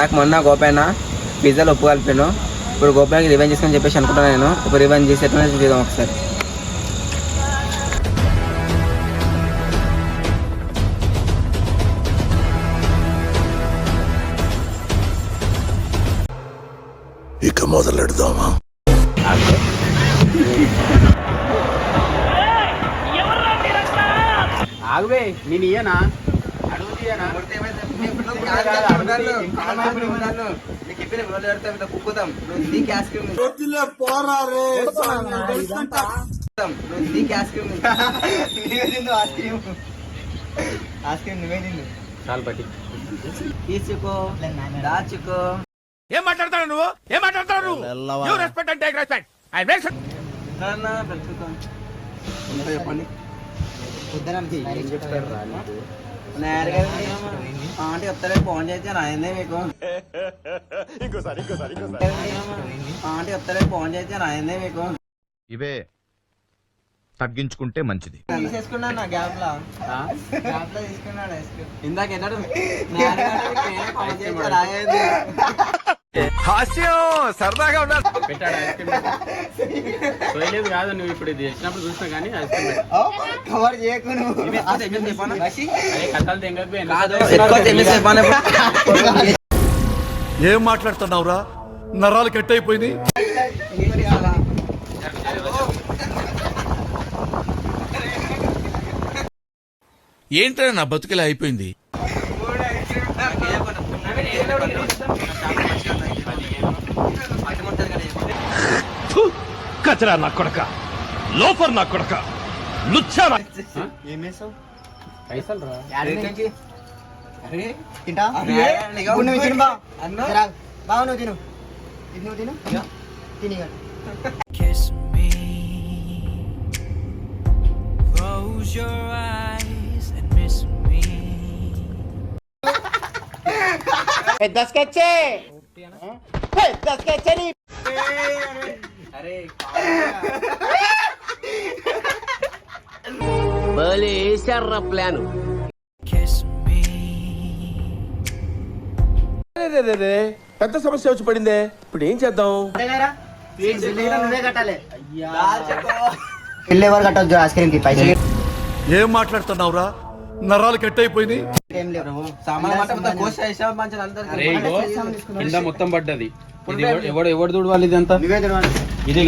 నాకు మొన్న గోపైన పిజ్జాలు ఉప్పు కలిపాను ఇప్పుడు గోపాలకి రివెంజ్ చేసుకొని చెప్పేసి అనుకుంటున్నాను నేను. ఇప్పుడు రివెంజ్ చేసి ఎట్లా చూద్దాం ఒకసారి. ఇక మొదలెడదామా? ఆగువే నేను ఇయ్యనా? అడుగు తీయనా? చాలు పట్టి తీసుకో దాచుకో ఏం నువ్వు ఏం నువ్వు you respect and take respect I make. చెప్పండి ఫోన్ చేస్తే రాయిందే మీకు? ఫోన్ చేస్తే రాయిందే మీకు? ఇవే తగ్గించుకుంటే మంచిది. తీసేసుకున్నాను నా గ్యాప్లో? గ్యాప్ ఇందాక ఎన్నాడు రాయేది హాస్యం సరదాగా ఉన్నారు పెట్టాడు ఐస్ క్రీమ్. సోయలేదు కాదు నువ్వు ఇప్పుడు ఇది తెచ్చినప్పుడు చూసినా కానీ ఐస్ క్రీమ్ పెట్టు. కవర్ కథలు ఏం మాట్లాడుతున్నావురా? నరాలు కట్ అయిపోయింది ఏంట్రా నా బతుకిలా అయిపోయింది? కచరా నా కొడక. లోఫర్ నా కొడక. లుచ్చా పైసలు రా నువ్వు తిను. తిను? తిను తిని. Kiss me. Close your eyes and miss me. పెద్ద స్కెచ్ పెద్ద స్కెచ్ పెద్ద సమస్య వచ్చి పడిందే. ఇప్పుడు ఏం చేద్దాం? ఎవరు కట్టొద్దు ఐస్ క్రీమ్కి పైసలు ఏం మాట్లాడుతున్నావురా? నరాలు కట్ అయిపోయింది మొత్తం కింద పడ్డది. ఎవడు- ఎవడు చూడవాలి ఇది అంతా నువ్వే ఇది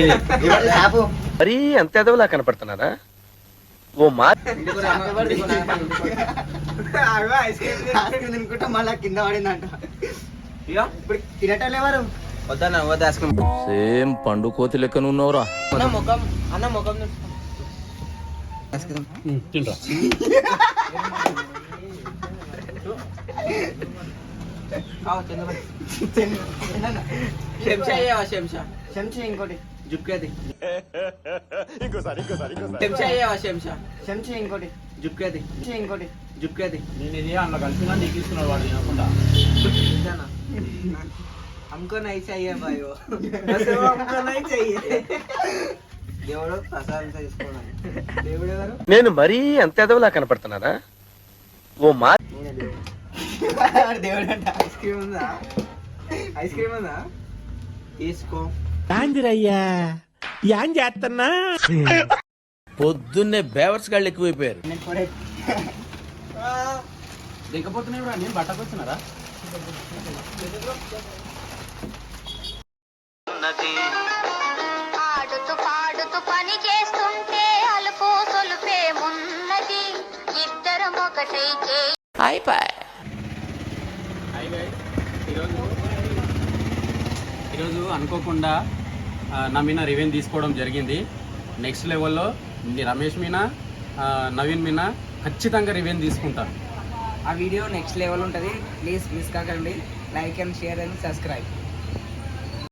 మరీ అంత ఎదవలా కనపడుతున్నారా? ఓ మా మళ్ళా కింద పడిందంట. ఇప్పుడు వద్దన్న వద్దు సేమ్ పండు కోతి లెక్కన ఉన్నావురా. అన్న ముఖం అన్న ముఖం చూసుకో. ఐస్ క్రీమ్ ఉమ్, తినరా కావు, కింద పడి. శంషా అయ్యావా శంషా చెంచా ఇంకోటి జుక్కేది శంషా అయ్యావా శంషా చెంచా ఇంకోటి జుక్కేది చెంచా ఇంకోటి జుక్కేది నేను ఇది అందులో కలిసినా నీకు ఇస్తున్నాడు వాడు తినకుండా जाना हमको नहीं चाहिए भाई वो बस वो हमको नहीं चाहिए దేవుడు ప్రసాదం తీసుకోవాలి దేవుడు గారు నేను మరీ అంత ఎదవలా కనపడుతున్నారా ఓ మా దేవుడు అంట ఐస్ క్రీమ్ ఉందా? ఐస్ క్రీమ్ ఉందా? తీసుకో. పొద్దున్నే బేవర్స్ గాళ్ళు ఎక్కువైపోయారు. దిగపోతున్నాయి నేను బట్టకు వచ్చినారా పాడుతూ పని చేస్తుంటే అలుపు సొలుపేమున్నది ఇద్దరం ఒకటై చేయి ఈరోజు అనుకోకుండా నా మీద రివెన్ తీసుకోవడం జరిగింది. నెక్స్ట్ లెవెల్లో రమేష్ మీన నవీన్ మీన ఖచ్చితంగా రివెన్ తీసుకుంటాను ఆ వీడియో నెక్స్ట్ లెవెల్ ఉంటుంది. ప్లీజ్ మిస్ కాకండి. Like and share and subscribe